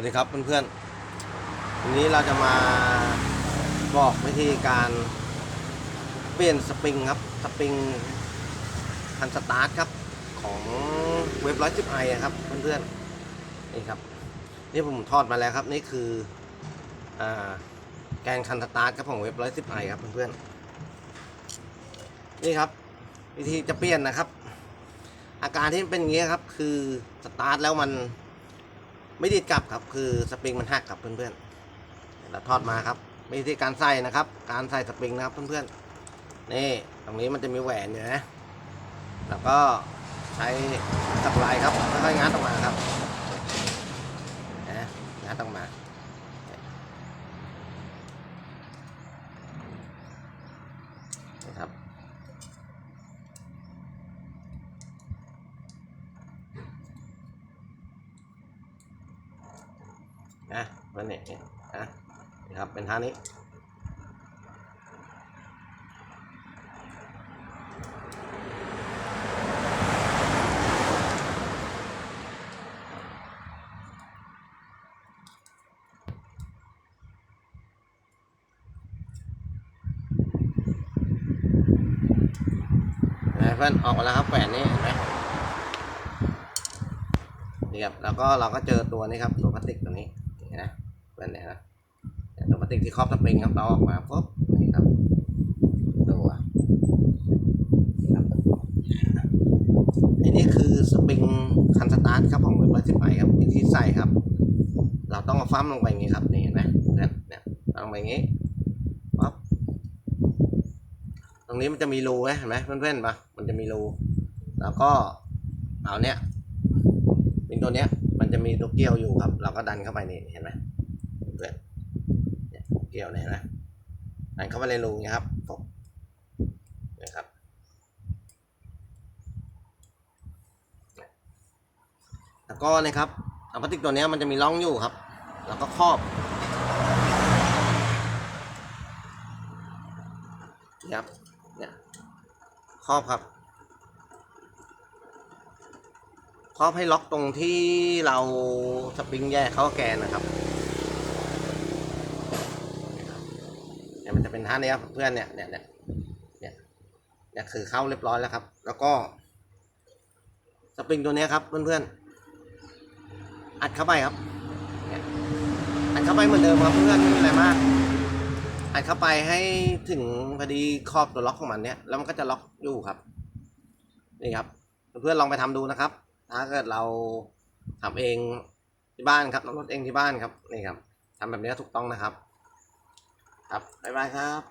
วัสดีครับเพื่อนๆ วันนี้เราจะมาบอกวิธีการเปลี่ยนสปริงครับสปริงคันสตาร์ทครับของเว็บร้อยสิบไอครับเพื่อนๆนี่ครับนี่ผมทอดมาแล้วครับนี่คืออาแกนคันสตาร์ทครับของเว็บร้อยสิบไอครับเพื่อนๆนี่ครับวิธีจะเปลี่ยนนะครับ อาการที่เป็นอย่างนี้ครับคือสตาร์ทแล้วมัน ไม่ดีดกลับครับ คือสปริงมันหักครับเพื่อนๆเราทอดมาครับวิธีการใส่นะครับ การใส่สปริงนะครับเพื่อนๆนี่ตรงนี้มันจะมีแหวนอยู่นะแล้วก็ใช้สปไลครับค่อยๆงัดออกมาครับนะงัดออกมานะครับ นะเป็นเนี่ยเนี่ยนะครับเป็นท่านี้นะเพื่อนออกมาแล้วครับแหวนนี้เห็นไหมนี่ครับแล้วก็เราก็เจอตัวนี้ครับตัวพลาสติกตัวนี้ นเนี่ยนะเนี่ยตัวพลาติกที่ครอบสปริงครับเราออกมาปุ๊บนี่ครับตัวนี่ครับอันนี้คือสปริงคันสตาร์ทครับของเว็บร้อยสิบไอครับวิธีใส่ครับ เราต้องเอาฟั่มลงไปอย่างนี้ครับนี่เห็นไหมเนี่ยเนี่ยลงไปอย่างนี้ปั๊บตรงนี้มันจะมีรูไหมเห็นไหมเพื่อนๆปะมันจะมีรูแล้วก็เอาเนี้ยเป็นตัวเนี้ยมันจะมีตัวเกี่ยวอยู่ครับ เราก็ดันเข้าไปนี่เห็นไหม เนี่ยวเนี่ยเห็นไหมดันเข้าไปในรูนี้ครับผมนะครับแล้วก็นะครับอาพลาสติกตัวนี้มันจะมีร่องอยู่ครับ แล้วก็ครอบนี่ครับเนี่ยครอบครับครอบให้ล็อกตรงที่เราสปริงแยกเข้าแกนนะครับเนี่ย มันจะเป็นท่านี้ครับเพื่อนเนี่ยเนี่ยเนี่ยเนี่ยเนี่ยคือเข้าเรียบร้อยแล้วครับ แล้วก็สปริงตัวเนี้ยครับเพื่อนๆอัดเข้าไปครับอัดเข้าไปเหมือนเดิมครับเพื่อนไม่มีอะไรมากอัดเข้าไปให้ถึงพอดีขอบตัวล็อกของมันเนี่ยแล้วมันก็จะล็อกอยู่ครับนี่ครับ เพื่อนๆลองไปทำดูนะครับ ถ้าเกิดเราทำเองที่บ้านครับรถเองที่บ้านครับนี่ครับทำแบบนี้ถูกต้องนะครับ ครับบ๊ายบายครับ